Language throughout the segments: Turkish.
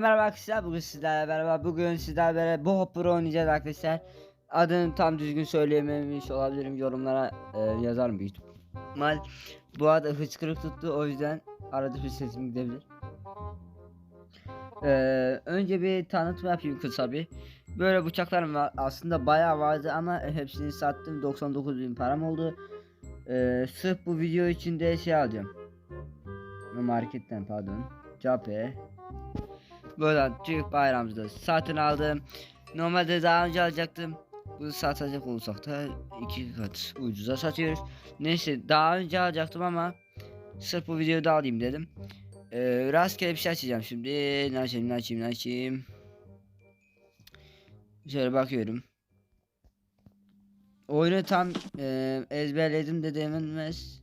Merhaba arkadaşlar bugün sizlerle beraber bugün sizlerle beraber bu hopper oynayacağız arkadaşlar. Adını tam düzgün söyleyememiş olabilirim yorumlara e, yazarım büyük ihtimal. Bu arada hıçkırık tuttu o yüzden arada bir sesim gidebilir. Ee, Önce bir tanıtım yapayım kısa bir. Böyle bıçaklarım var aslında bayağı vardı ama hepsini sattım 99 bin param oldu. Ee, Sırf bu video için de şey alacağım. Marketten pardon Cape Böyle Türk bayramımızda satın aldım. Normalde daha önce alacaktım. Bunu satacak olsak da iki kat ucuza satıyoruz. Neyse daha önce alacaktım ama sırf bu videoda alayım dedim. Ee, rastgele bir şey açacağım şimdi. Ne açayım ne açayım ne açayım. Şöyle bakıyorum. Oyunu tam e, ezberledim de demez.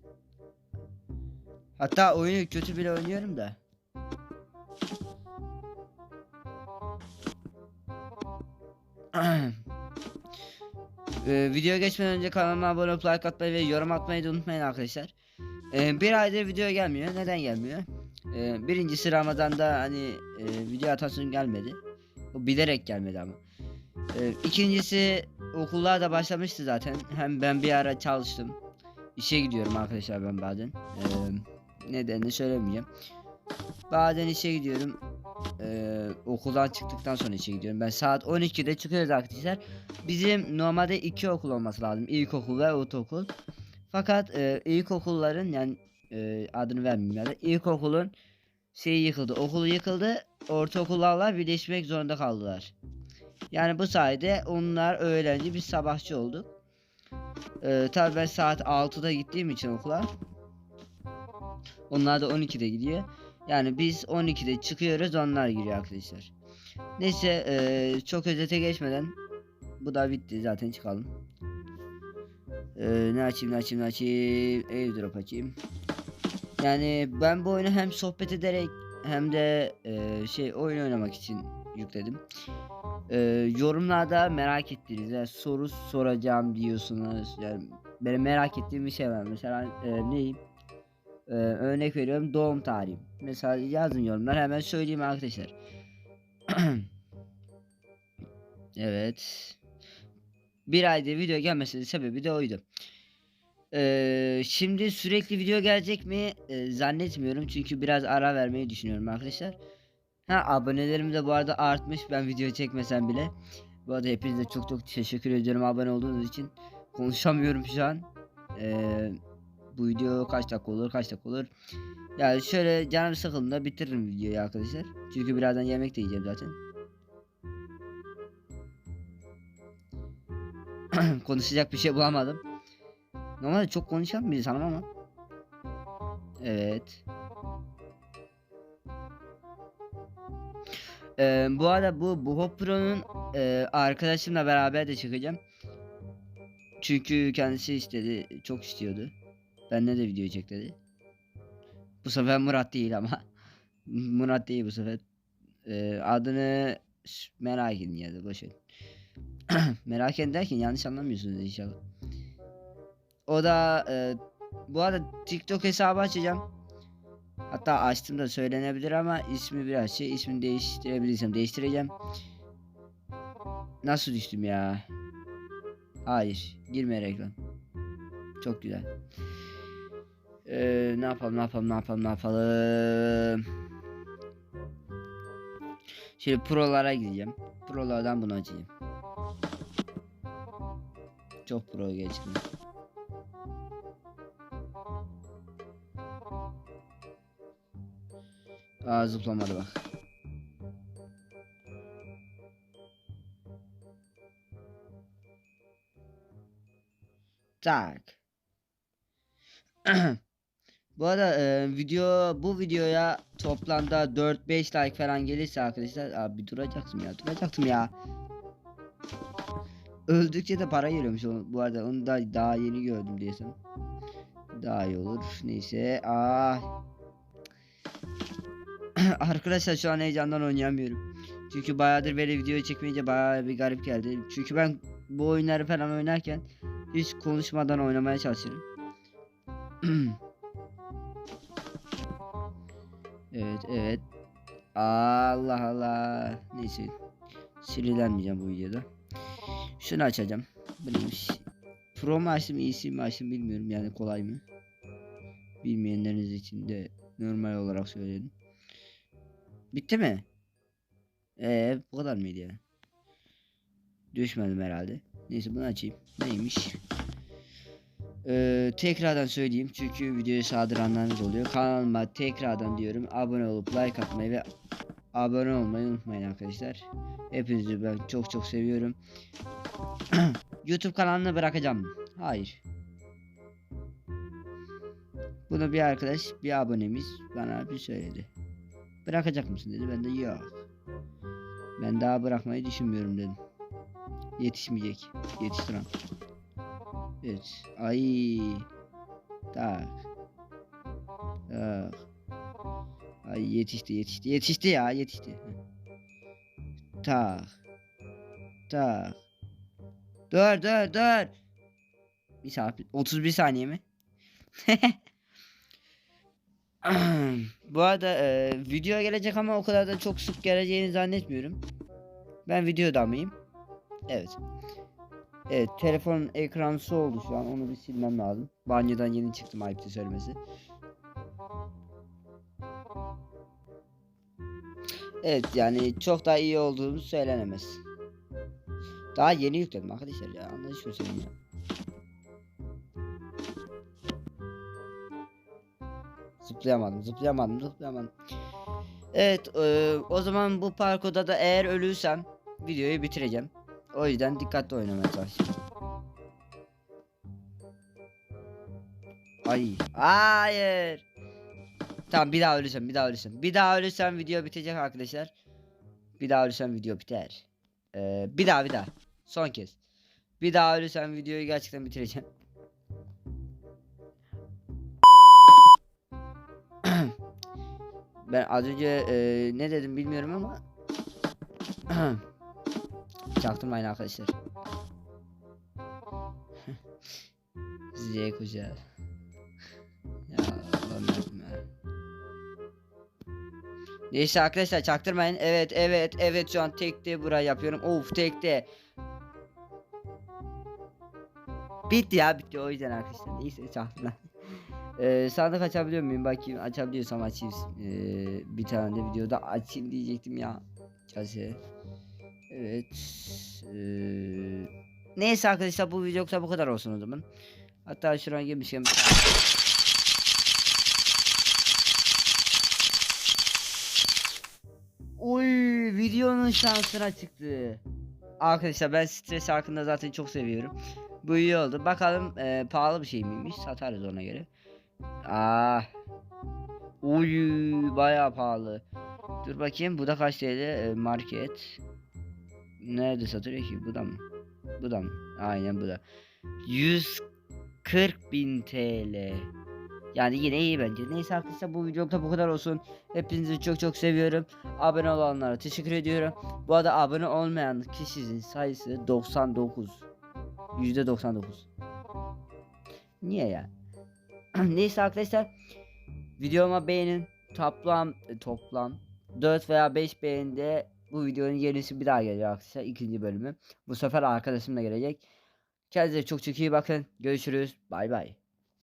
Hatta oyunu kötü bile oynuyorum da. Ee, video geçmeden önce kanalıma abone olup like atmayı ve yorum atmayı da unutmayın arkadaşlar. Ee, bir aydır video gelmiyor. Neden gelmiyor? Ee, birincisi Ramazan'da hani e, video atasın gelmedi. O bilerek gelmedi ama. Ee, ikincisi okullar da başlamıştı zaten. Hem ben bir ara çalıştım. İşe gidiyorum arkadaşlar ben bazen. Ee, nedenini söylemeyeceğim. Bazen işe gidiyorum. Ee, okuldan çıktıktan sonra işe gidiyorum. Ben saat 12'de çıkıyoruz arkadaşlar. Bizim normalde iki okul olması lazım. İlkokul ve ortaokul. Fakat e, ilkokulların yani e, adını vermeyeyim ya da ilkokulun şeyi yıkıldı. Okulu yıkıldı. Ortaokullarla birleşmek zorunda kaldılar. Yani bu sayede onlar öğrenci biz sabahçı olduk. E, tabii ben saat 6'da gittiğim için okula. Onlar da 12'de gidiyor. Yani biz 12'de çıkıyoruz onlar giriyor arkadaşlar. Neyse eee, çok özete geçmeden bu da bitti zaten çıkalım. Eee, ne açayım ne açayım ne açayım airdrop açayım. Yani ben bu oyunu hem sohbet ederek hem de eee, şey oyun oynamak için yükledim. Eee, yorumlarda merak ettiğiniz yani soru soracağım diyorsunuz. Yani benim merak ettiğim bir şey var. Mesela eee neyim? Ee, örnek veriyorum doğum tarihim. Mesela yazın yorumlar hemen söyleyeyim arkadaşlar. evet. Bir ayda video gelmesinin sebebi de oydu. Ee, şimdi sürekli video gelecek mi Ee, zannetmiyorum çünkü biraz ara vermeyi düşünüyorum arkadaşlar. Ha abonelerim de bu arada artmış ben video çekmesem bile. Bu arada hepinize çok çok teşekkür ediyorum abone olduğunuz için. Konuşamıyorum şu an. Ee, bu video kaç dakika olur kaç dakika olur. Yani şöyle canım sıkıldığında bitiririm videoyu arkadaşlar. Çünkü birazdan yemek de yiyeceğim zaten. Konuşacak bir şey bulamadım. Normalde çok konuşan bir insanım ama. Evet. Ee, bu arada bu bu Hop Pro'nun e, arkadaşımla beraber de çıkacağım. Çünkü kendisi istedi, çok istiyordu. Benle de video çek dedi. Bu sefer Murat değil ama. Murat değil bu sefer. Ee, adını merak edin ya da boşver. merak edin derken yanlış anlamıyorsunuz inşallah. O da e, bu arada TikTok hesabı açacağım. Hatta açtım da söylenebilir ama ismi biraz şey ismini değiştirebilirsem değiştireceğim. Nasıl düştüm ya? Hayır, girme reklam. Çok güzel. Ee, ne yapalım ne yapalım ne yapalım ne yapalım. Şimdi prolara gideceğim. Prolardan bunu açayım. Çok pro geçtim. Aa zıplamadı bak. Tak. Bu arada e, video bu videoya toplamda 4-5 like falan gelirse arkadaşlar abi duracaktım ya duracaktım ya. Öldükçe de para geliyormuş bu arada onu da daha yeni gördüm diyorsun. Daha iyi olur. Neyse. Ah. arkadaşlar şu an heyecandan oynayamıyorum. Çünkü bayağıdır böyle video çekmeyince bayağı bir garip geldi. Çünkü ben bu oyunları falan oynarken hiç konuşmadan oynamaya çalışıyorum. Evet evet. Allah Allah. Neyse. Sinirlenmeyeceğim bu videoda. Şunu açacağım. Bu neymiş? Pro mu açtım, iyisi mi açtım bilmiyorum yani kolay mı? Bilmeyenleriniz için de normal olarak söyledim. Bitti mi? Ee, bu kadar mıydı ya? Düşmedim herhalde. Neyse bunu açayım. Neymiş? Ee, tekrardan söyleyeyim çünkü videoyu sağdıranlarınız oluyor. Kanalıma tekrardan diyorum abone olup like atmayı ve abone olmayı unutmayın arkadaşlar. Hepinizi ben çok çok seviyorum. YouTube kanalını bırakacağım. Hayır. Bunu bir arkadaş, bir abonemiz bana bir söyledi. Bırakacak mısın dedi. Ben de yok. Ben daha bırakmayı düşünmüyorum dedim. Yetişmeyecek. Yetiştiren. Evet. Ay. Tak. Tak. Ay yetişti yetişti. Yetişti ya yetişti. Tak. Tak. Dur dur dur. Bir saat 31 saniye mi? Bu arada e, video gelecek ama o kadar da çok sık geleceğini zannetmiyorum. Ben videoda mıyım? Evet. Evet telefonun ekranı su oldu şu an onu bir silmem lazım. Banyodan yeni çıktım ayıptı söylemesi. Evet yani çok daha iyi olduğunu söylenemez. Daha yeni yükledim arkadaşlar ya gösterin ya. Zıplayamadım zıplayamadım zıplayamadım. Evet e, o zaman bu parkurda da eğer ölürsem videoyu bitireceğim. O yüzden dikkatli oynamaya çalışacağım. Ay hayır. Tamam bir daha ölürsem bir daha ölürsem. Bir daha ölürsem video bitecek arkadaşlar. Bir daha ölürsem video biter. Ee, bir daha bir daha. Son kez. Bir daha ölürsem videoyu gerçekten bitireceğim. ben az önce e, ne dedim bilmiyorum ama Çaktırmayın arkadaşlar. Z güzel. Ya Allah'ım yarabbim ya. Neyse arkadaşlar çaktırmayın. Evet evet evet şu an tekte buraya yapıyorum. Of tekte. Bitti ya bitti o yüzden arkadaşlar. Neyse çaktırmayın. Ee, sandık açabiliyor muyum bakayım açabiliyorsam açayım ee, bir tane de videoda açayım diyecektim ya Case. Evet ee, neyse arkadaşlar bu videoda bu kadar olsun o zaman. Hatta şuraya girmişken bir Oy videonun şansına çıktı. Arkadaşlar ben stres hakkında zaten çok seviyorum. Bu iyi oldu. Bakalım ee, pahalı bir şey miymiş? Satarız ona göre. Ah. Uy bayağı pahalı. Dur bakayım bu da kaç TL? Market. Nerede satılıyor ki bu da mı? Bu da mı? Aynen bu da. 140 bin TL. Yani yine iyi bence. Neyse arkadaşlar bu videoda bu kadar olsun. Hepinizi çok çok seviyorum. Abone olanlara teşekkür ediyorum. Bu arada abone olmayan kişinin sayısı 99. %99. Niye ya? Neyse arkadaşlar videoma beğenin toplam e, toplam 4 veya 5 beğenide bu videonun yenisi bir daha geliyor arkadaşlar ikinci bölümü. Bu sefer arkadaşım da gelecek. Kendinize çok çok iyi bakın. Görüşürüz. Bay bay